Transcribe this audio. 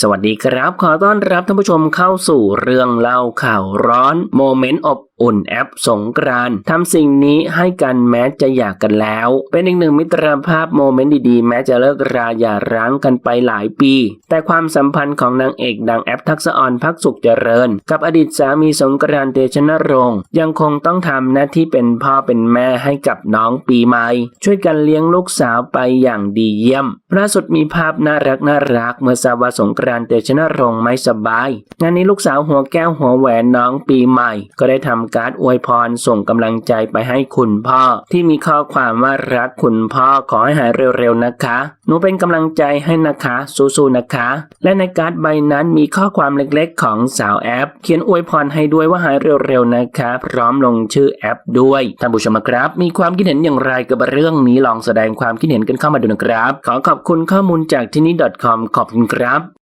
สวัสดีครับ ขอต้อนรับท่านผู้ชมเข้าสู่เรื่องเล่าข่าวร้อนโมเมนต์อบ อุ่นแอปสงกรานทำสิ่งนี้ให้กันแม้จะอยากกันแล้ว เป็นอีกหนึ่งมิตรภาพโมเมนต์ดีๆ แม้จะเลิกราอย่าร้างกันไปหลายปี แต่ความสัมพันธ์ของนางเอกดังแอปทักษะออนพักสุขเจริญ กับอดีตสามีสงกรานต์เตชนรงค์ยังคงต้องทำหน้าที่เป็นพ่อเป็นแม่ให้กับน้องปีใหม่ ช่วยกันเลี้ยงลูกสาวไปอย่างดีเยี่ยมล่าสุดมีภาพน่ารักน่ารักเมื่อทราบว่าสงกรานต์เตชนรงค์ไม่สบาย งานนี้ลูกสาวหัวแก้วหัวแหวนน้องปีใหม่ ก็ได้ทำการ์ดอวยพรส่งกำลังใจไปให้คุณพ่อ ที่มีข้อความว่ารักคุณพ่อขอให้หายเร็วๆนะคะ หนูเป็นกำลังใจให้นะคะสู้ๆนะคะ และในการ์ดใบนั้นมีข้อความเล็กๆ ของสาวแอป เขียนอวยพรให้ด้วยว่าหายเร็วๆนะคะ พร้อมลงชื่อแอปด้วยท่านผู้ชมครับ มีความคิดเห็นอย่างไรกับเรื่องนี้ลองแสดงความคิดเห็นกันเข้ามาดูนะครับ ขอขอบคุณข้อมูลจากที่นี่ .com ขอบคุณครับ